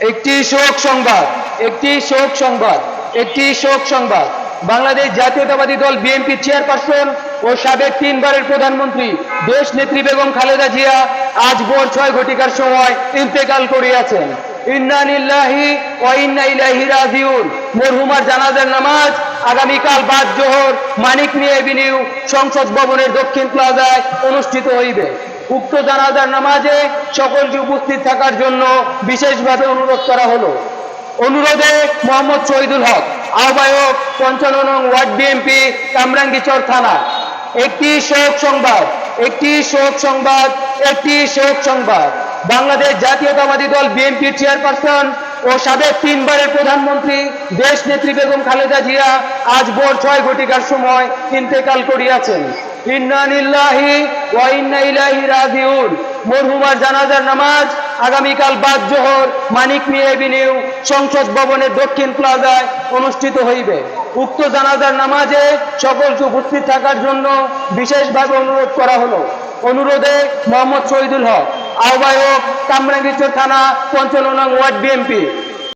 একটি শোক সংবাদ, একটি শোক সংবাদ, একটি শোক সংবাদ। বাংলাদেশ জাতীয়তাবাদী দল বিএনপি চেয়ারপারসন ও সাবেক তিনবারের প্রধানমন্ত্রী দেশ নেত্রী বেগম খালেদা জিয়া আজ ভোর ছয় ঘটিকার সময় ইন্তেকাল করিয়াছেন। ইন্নানিল্লাহি ও ইন্না রাজিউন। মরহুমার জানাজার নামাজ আগামীকাল বাদ জোহর মানিক মিয়া এভিনিউ সংসদ ভবনের দক্ষিণ প্লাজায় অনুষ্ঠিত হইবে। উক্ত জানাজার নামাজে সকলকে উপস্থিত থাকার জন্য বিশেষভাবে অনুরোধ করা হলো। অনুরোধে মোহাম্মদ শহীদুল হক, আহ্বায়ক পঞ্চান্ন ওয়ার্ড বিএনপি কামরাঙ্গীচর থানা। একটি শোক সংবাদ, একটি শোক সংবাদ, একটি শোক সংবাদ। বাংলাদেশ জাতীয়তাবাদী দল বিএনপির চেয়ারপারসন ও সাবেক তিনবারের প্রধানমন্ত্রী দেশ নেত্রী বেগম খালেদা জিয়া আজ ভোর ছয় ঘটিকার সময় ইন্তেকাল করিয়াছেন। ইন্নানিল্লাহি ওয়া ইন্না ইলাইহি মরহুমার জানাজার নামাজ আগামীকাল বাদ জোহর মানিক মিয়া সংসদ ভবনের দক্ষিণ প্লাজায় অনুষ্ঠিত হইবে। উক্ত জানাজার নামাজে সকলকে উপস্থিত থাকার জন্য বিশেষভাবে অনুরোধ করা হলো। অনুরোধে মোহাম্মদ শহীদুল হক, আহ্বায়ক কামরাঙ্গীরচর থানা পঞ্চান্ন ওয়ার্ড বিএনপি